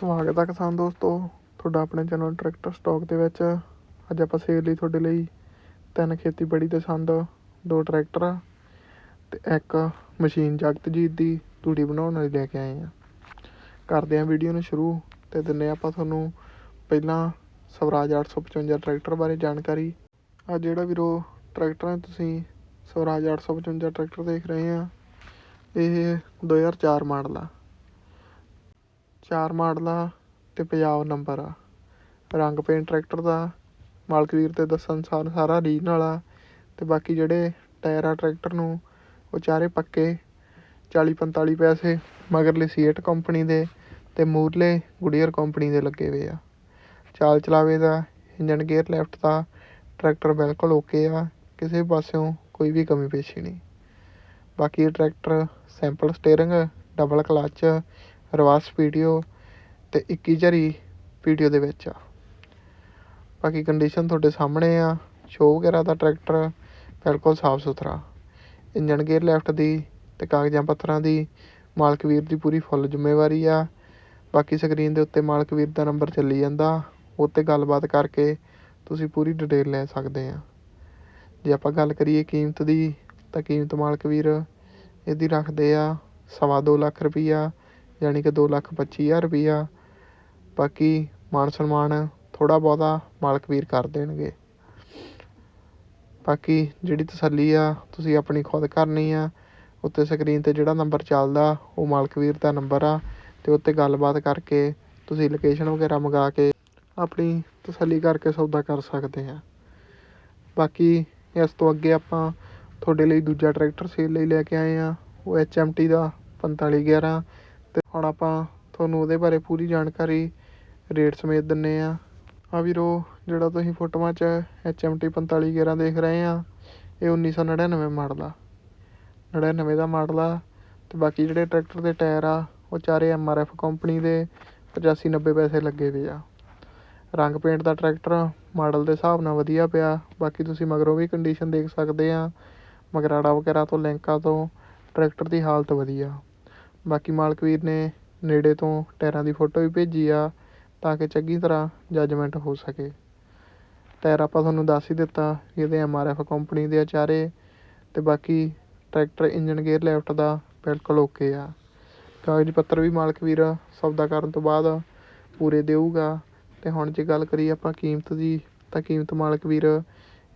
ਸਵਾਗਤ ਹੈ ਕਿਸਾਨ ਦੋਸਤੋ। ਤੁਹਾਡਾ ਆਪਣੇ ਚੈਨਲ ਟਰੈਕਟਰ ਸਟਾਕ ਦੇ ਵਿੱਚ। ਅੱਜ ਆਪਾਂ ਸੇਲ ਲਈ ਤੁਹਾਡੇ ਲਈ ਤਿੰਨ ਖੇਤੀਬਾੜੀ ਦੇ ਸੰਦ, ਦੋ ਟਰੈਕਟਰ ਤੇ ਇੱਕ ਮਸ਼ੀਨ ਜਗਤਜੀਤ ਦੀ ਤੂੜੀ ਬਣਾਉਣ ਵਾਲੀ ਲੈ ਕੇ ਆਏ ਆ। ਕਰਦੇ ਆ ਵੀਡੀਓ ਨੂੰ ਸ਼ੁਰੂ ਤੇ ਦਿੰਨੇ ਆਪਾਂ ਤੁਹਾਨੂੰ ਪਹਿਲਾਂ ਸਵਰਾਜ 855 ਟਰੈਕਟਰ ਬਾਰੇ ਜਾਣਕਾਰੀ। ਆ ਜਿਹੜਾ ਵੀਰੋ ਟਰੈਕਟਰਾਂ ਤੁਸੀਂ ਸਵਰਾਜ 855 ਟਰੈਕਟਰ ਦੇਖ ਰਹੇ ਆ। ਇਹ 2004 ਮਾਡਲ ਆ। ਚਾਰ ਮਾਡਲ ਆ ਅਤੇ ਪੰਜਾਬ ਨੰਬਰ ਆ। ਰੰਗ ਪੇਂਟ ਟਰੈਕਟਰ ਦਾ, ਮਾਲਕ ਵੀਰ ਤੇ ਦੱਸਣ ਅਨੁਸਾਰ ਸਾਰਾ ਰੀਜਨਲ ਆ ਅਤੇ ਬਾਕੀ ਜਿਹੜੇ ਟਾਇਰ ਆ ਟਰੈਕਟਰ ਨੂੰ, ਉਹ ਚਾਰੇ ਪੱਕੇ 40 45 ਪੈਸੇ ਮਗਰਲੇ ਸੀਟ ਕੰਪਨੀ ਦੇ ਅਤੇ ਮੂਰਲੇ ਗੁਡੀਅਰ ਕੰਪਨੀ ਦੇ ਲੱਗੇ ਹੋਏ ਆ। ਚਾਲ ਚਲਾਵੇ ਦਾ ਇੰਜਨ ਗੇਅਰ ਲੈਫਟ ਦਾ ਟਰੈਕਟਰ ਬਿਲਕੁਲ ਓਕੇ ਆ, ਕਿਸੇ ਪਾਸਿਓਂ ਕੋਈ ਵੀ ਕਮੀ ਪੇਸ਼ੀ ਨਹੀਂ। ਬਾਕੀ ਇਹ tractor sample steering double clutch reverse video ਤੇ 21 ਝਰੀ ਵੀਡੀਓ ਦੇ ਵਿੱਚ ਆ। ਬਾਕੀ ਕੰਡੀਸ਼ਨ ਤੁਹਾਡੇ ਸਾਹਮਣੇ ਆ। ਸ਼ੋ ਵਗੈਰਾ ਦਾ ਟਰੈਕਟਰ ਬਿਲਕੁਲ ਸਾਫ਼ ਸੁਥਰਾ। ਇੰਜਨ ਗੇਅਰ ਲੈਫਟ ਦੀ ਤੇ ਕਾਗਜ਼ਾਂ ਪੱਤਰਾਂ ਦੀ। ਮਾਲਕ ਵੀਰ ਦੀ ਪੂਰੀ ਫੁੱਲ ਜ਼ਿੰਮੇਵਾਰੀ ਆ। ਬਾਕੀ ਸਕਰੀਨ ਦੇ ਉੱਤੇ ਮਾਲਕ ਵੀਰ ਦਾ ਨੰਬਰ ਚੱਲੀ ਜਾਂਦਾ। ਉੱਤੇ ਗੱਲਬਾਤ ਕਰਕੇ ਤੁਸੀਂ ਪੂਰੀ ਡਿਟੇਲ ਲੈ ਸਕਦੇ ਆ। ਜੇ ਆਪਾਂ ਗੱਲ ਕਰੀਏ ਕੀਮਤ ਦੀ, ਤਾਂ ਕੀਮਤ ਮਾਲਕ ਵੀਰ ਇਹਦੀ ਰੱਖਦੇ ਆ ਸਵਾ ਦੋ ਲੱਖ ਰੁਪਈਆ। ਯਾਨੀ ਕਿ ਦੋ ਲੱਖ ਪੱਚੀ ਹਜ਼ਾਰ ਰੁਪਈਆ। ਬਾਕੀ ਮਾਨ ਸਨਮਾਨ ਥੋੜ੍ਹਾ ਬਹੁਤਾ ਮਾਲਕ ਵੀਰ ਕਰ ਦੇਣਗੇ। ਬਾਕੀ ਜਿਹੜੀ ਤਸੱਲੀ ਆ, ਤੁਸੀਂ ਆਪਣੀ ਖੁਦ ਕਰਨੀ ਆ, ਉੱਤੇ ਸਕਰੀਨ ਤੇ ਜਿਹੜਾ ਨੰਬਰ ਚੱਲਦਾ, ਉਹ ਮਾਲਕ ਵੀਰ ਦਾ ਨੰਬਰ ਆ ਅਤੇ ਉੱਤੇ ਗੱਲਬਾਤ ਕਰਕੇ ਤੁਸੀਂ ਲੋਕੇਸ਼ਨ ਵਗੈਰਾ ਮੰਗਾ ਕੇ ਆਪਣੀ ਤਸੱਲੀ ਕਰਕੇ ਸੌਦਾ ਕਰ ਸਕਦੇ ਆ। ਬਾਕੀ ਇਸ ਤੋਂ ਅੱਗੇ ਆਪਾਂ ਤੁਹਾਡੇ ਲਈ ਦੂਜਾ ਟਰੈਕਟਰ ਸੇਲ ਲਈ ਲੈ ਕੇ ਆਏ ਆ। ਉਹ HMT ਦਾ 4511 ਅਤੇ ਹੁਣ ਆਪਾਂ ਤੁਹਾਨੂੰ ਉਹਦੇ ਬਾਰੇ ਪੂਰੀ ਜਾਣਕਾਰੀ ਰੇਟ ਸਮੇਤ ਦਿੰਦੇ ਹਾਂ ਹਾਂ ਵੀਰੋ, ਜਿਹੜਾ ਤੁਸੀਂ ਫੋਟੋਆਂ 'ਚ HMT 4511 ਦੇਖ ਰਹੇ ਆ, ਇਹ 1999 ਮਾਡਲ ਆ। 99 ਦਾ ਮਾਡਲ ਆ ਅਤੇ ਬਾਕੀ ਜਿਹੜੇ ਟਰੈਕਟਰ ਦੇ ਟਾਇਰ ਆ, ਉਹ ਚਾਰੇ MRF ਕੰਪਨੀ ਦੇ 85 90 ਪੈਸੇ ਲੱਗੇ ਹੋਏ ਆ। ਰੰਗ ਪੇਂਟ ਦਾ ਟਰੈਕਟਰ ਮਾਡਲ ਦੇ ਹਿਸਾਬ ਨਾਲ ਵਧੀਆ ਪਿਆ, ਬਾਕੀ ਤੁਸੀਂ ਮਗਰੋਂ ਵੀ ਕੰਡੀਸ਼ਨ ਦੇਖ ਸਕਦੇ ਆ। ਮਗਰਾੜਾ ਵਗੈਰਾ ਤੋਂ, ਲਿੰਕਾਂ ਤੋਂ ਟਰੈਕਟਰ ਦੀ ਹਾਲਤ ਵਧੀਆ। ਬਾਕੀ ਮਾਲਕ ਵੀਰ ਨੇ ਨੇੜੇ ਤੋਂ ਟਾਇਰਾਂ ਦੀ ਫੋਟੋ ਵੀ ਭੇਜੀ ਆ ਤਾਂ ਕਿ ਚੰਗੀ ਤਰ੍ਹਾਂ ਜੱਜਮੈਂਟ ਹੋ ਸਕੇ। ਟਾਇਰ ਆਪਾਂ ਤੁਹਾਨੂੰ ਦੱਸ ਹੀ ਦਿੱਤਾ ਵੀ ਇਹਦੇ ਐਮ ਕੰਪਨੀ ਦੇ ਆ ਚਾਰੇ ਅਤੇ ਬਾਕੀ ਟਰੈਕਟਰ ਇੰਜਨ ਗੇਅਰ ਲੈਫਟ ਦਾ ਬਿਲਕੁਲ ਓਕੇ ਆ। ਕਾਗਜ਼ ਪੱਤਰ ਵੀ ਮਾਲਕ ਵੀਰ ਸੌਦਾ ਕਰਨ ਤੋਂ ਬਾਅਦ ਪੂਰੇ ਦੇਊਗਾ। ਅਤੇ ਹੁਣ ਜੇ ਗੱਲ ਕਰੀਏ ਆਪਾਂ ਕੀਮਤ ਦੀ, ਤਾਂ ਕੀਮਤ ਮਾਲਕ ਵੀਰ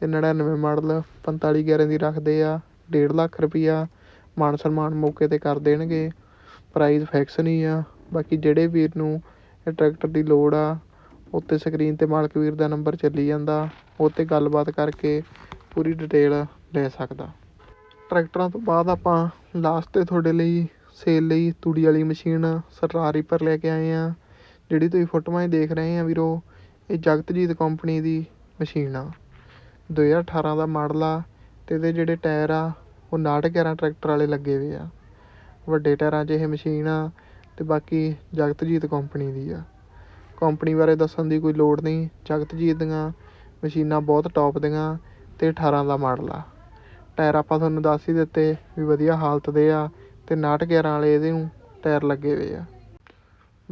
ਇਹ 99 ਮਾਡਲ 4511 ਦੀ ਰੱਖਦੇ ਆ, ਡੇਢ ਲੱਖ ਰੁਪਈਆ ਮਾਨ ਸਨਮਾਨ ਮੌਕੇ ਤੇ ਕਰ ਦੇਣਗੇ। ਪ੍ਰਾਈਜ਼ ਫਿਕਸ ਨਹੀਂ ਆ। ਬਾਕੀ ਜਿਹੜੇ ਵੀਰ ਨੂੰ ਇਹ ਟਰੈਕਟਰ ਦੀ ਲੋੜ ਆ, ਉੱਤੇ ਸਕਰੀਨ ਤੇ ਮਾਲਕ ਵੀਰ ਦਾ ਨੰਬਰ ਚੱਲੀ ਜਾਂਦਾ, ਉਹ 'ਤੇ ਗੱਲਬਾਤ ਕਰਕੇ ਪੂਰੀ ਡਿਟੇਲ ਲੈ ਸਕਦਾ। ਟਰੈਕਟਰਾਂ ਤੋਂ ਬਾਅਦ ਆਪਾਂ ਲਾਸਟ ਤੇ ਤੁਹਾਡੇ ਲਈ ਸੇਲ ਲਈ ਤੂੜੀ ਵਾਲੀ ਮਸ਼ੀਨ ਸਟਰਾ ਰੀਪਰ ਲੈ ਕੇ ਆਏ ਆ ਜਿਹੜੀ ਤੁਸੀਂ ਫੋਟੋਆਂ 'ਚ ਦੇਖ ਰਹੇ ਆ ਵੀਰੋ, ਇਹ ਜਗਤਜੀਤ ਕੰਪਨੀ ਦੀ ਮਸ਼ੀਨ ਆ। 2018 ਦਾ ਮਾਡਲ ਆ ਅਤੇ ਇਹਦੇ ਜਿਹੜੇ ਟਾਇਰ ਆ, ਉਹ 6911 ਟਰੈਕਟਰ ਵਾਲੇ ਲੱਗੇ ਹੋਏ ਆ। ਵੱਡੇ ਟਾਇਰਾਂ 'ਚ ਇਹ ਮਸ਼ੀਨ ਆ ਅਤੇ ਬਾਕੀ ਜਗਤਜੀਤ ਕੰਪਨੀ ਦੀ ਆ। ਕੰਪਨੀ ਬਾਰੇ ਦੱਸਣ ਦੀ ਕੋਈ ਲੋੜ ਨਹੀਂ, ਜਗਤਜੀਤ ਦੀਆਂ ਮਸ਼ੀਨਾਂ ਬਹੁਤ ਟੋਪ ਦੀਆਂ ਅਤੇ ਅਠਾਰਾਂ ਦਾ ਮਾਡਲ ਆ। ਟਾਇਰ ਆਪਾਂ ਤੁਹਾਨੂੰ ਦੱਸ ਹੀ ਦਿੱਤੇ ਵੀ ਵਧੀਆ ਹਾਲਤ ਦੇ ਆ ਤੇ 6911 ਵਾਲੇ ਇਹਦੇ ਨੂੰ ਟਾਇਰ ਲੱਗੇ ਹੋਏ ਆ।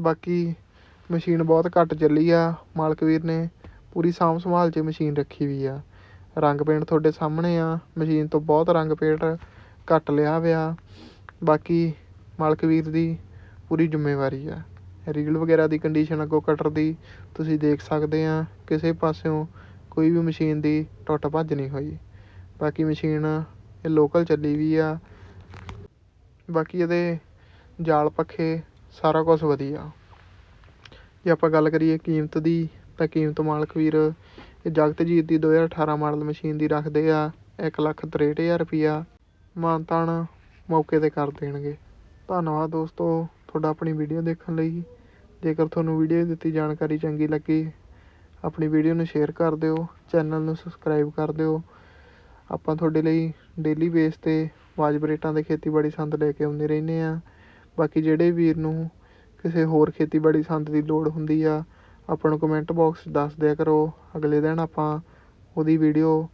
ਬਾਕੀ ਮਸ਼ੀਨ ਬਹੁਤ ਘੱਟ ਚੱਲੀ ਆ, ਮਾਲਕ ਵੀਰ ਨੇ ਪੂਰੀ ਸਾਂਭ ਸੰਭਾਲ 'ਚ ਮਸ਼ੀਨ ਰੱਖੀ ਵੀ ਆ। ਰੰਗ ਪੇਂਟ ਤੁਹਾਡੇ ਸਾਹਮਣੇ ਆ, ਮਸ਼ੀਨ ਤੋਂ ਬਹੁਤ ਰੰਗ ਪੇਂਟ ਘੱਟ ਲਿਆ ਹੋਇਆ। ਬਾਕੀ ਮਾਲਕ ਵੀਰ ਦੀ ਪੂਰੀ ਜ਼ਿੰਮੇਵਾਰੀ ਆ। ਰੀਲ ਵਗੈਰਾ ਦੀ ਕੰਡੀਸ਼ਨ ਅੱਗੋਂ ਕਟਰ ਦੀ ਤੁਸੀਂ ਦੇਖ ਸਕਦੇ ਆ, ਕਿਸੇ ਪਾਸਿਓਂ ਕੋਈ ਵੀ ਮਸ਼ੀਨ ਦੀ ਟੁੱਟ ਭੱਜ ਨਹੀਂ ਹੋਈ। ਬਾਕੀ ਮਸ਼ੀਨ ਇਹ ਲੋਕਲ ਚੱਲੀ ਵੀ ਆ। ਬਾਕੀ ਇਹਦੇ ਜਾਲ ਪੱਖੇ ਸਾਰਾ ਕੁਝ ਵਧੀਆ। ਜੇ ਆਪਾਂ ਗੱਲ ਕਰੀਏ ਕੀਮਤ ਦੀ, ਤਾਂ ਕੀਮਤ ਮਾਲਕ ਵੀਰ ਇਹ ਜਗਤਜੀਤ ਦੀ 2018 ਮਾਡਲ ਮਸ਼ੀਨ ਦੀ ਰੱਖਦੇ ਆ ਇੱਕ ਲੱਖ ਤਰੇਹਠ ਹਜ਼ਾਰ ਰੁਪਈਆ ਮਾਨਤਾਨ ਮੌਕੇ ਤੇ ਕਰ ਦੇਣਗੇ। ਧੰਨਵਾਦ ਦੋਸਤੋ ਤੁਹਾਡਾ ਆਪਣੀ ਵੀਡੀਓ ਦੇਖਣ ਲਈ। ਜੇਕਰ ਤੁਹਾਨੂੰ ਵੀਡੀਓ ਦਿੱਤੀ ਜਾਣਕਾਰੀ ਚੰਗੀ ਲੱਗੀ, ਆਪਣੀ ਵੀਡੀਓ ਨੂੰ ਸ਼ੇਅਰ ਕਰ ਦਿਓ ਚੈਨਲ ਨੂੰ ਸਬਸਕ੍ਰਾਈਬ ਕਰ ਦਿਓ। ਆਪਾਂ ਤੁਹਾਡੇ ਲਈ ਡੇਲੀ ਬੇਸ ਤੇ ਵਾਜਬ ਰੇਟਾਂ ਦੇ ਖੇਤੀਬਾੜੀ ਸੰਦ ਲੈ ਕੇ ਆਉਂਦੇ ਰਹਿੰਦੇ ਹਾਂ। ਬਾਕੀ ਜਿਹੜੇ ਵੀਰ ਨੂੰ ਕਿਸੇ ਹੋਰ ਖੇਤੀਬਾੜੀ ਸੰਦ ਦੀ ਲੋੜ ਹੁੰਦੀ ਆ, ਆਪਾਂ ਨੂੰ ਕਮੈਂਟ ਬਾਕਸ 'ਚ ਦੱਸ ਦਿਆ ਕਰੋ। ਅਗਲੇ ਦਿਨ ਆਪਾਂ ਉਹਦੀ ਵੀਡੀਓ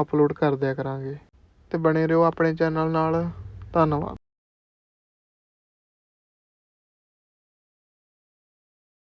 ਅਪਲੋਡ ਕਰ ਦਿਆ ਕਰਾਂਗੇ। ਤੇ ਬਣੇ ਰਹੋ ਆਪਣੇ ਚੈਨਲ ਨਾਲ। ਧੰਨਵਾਦ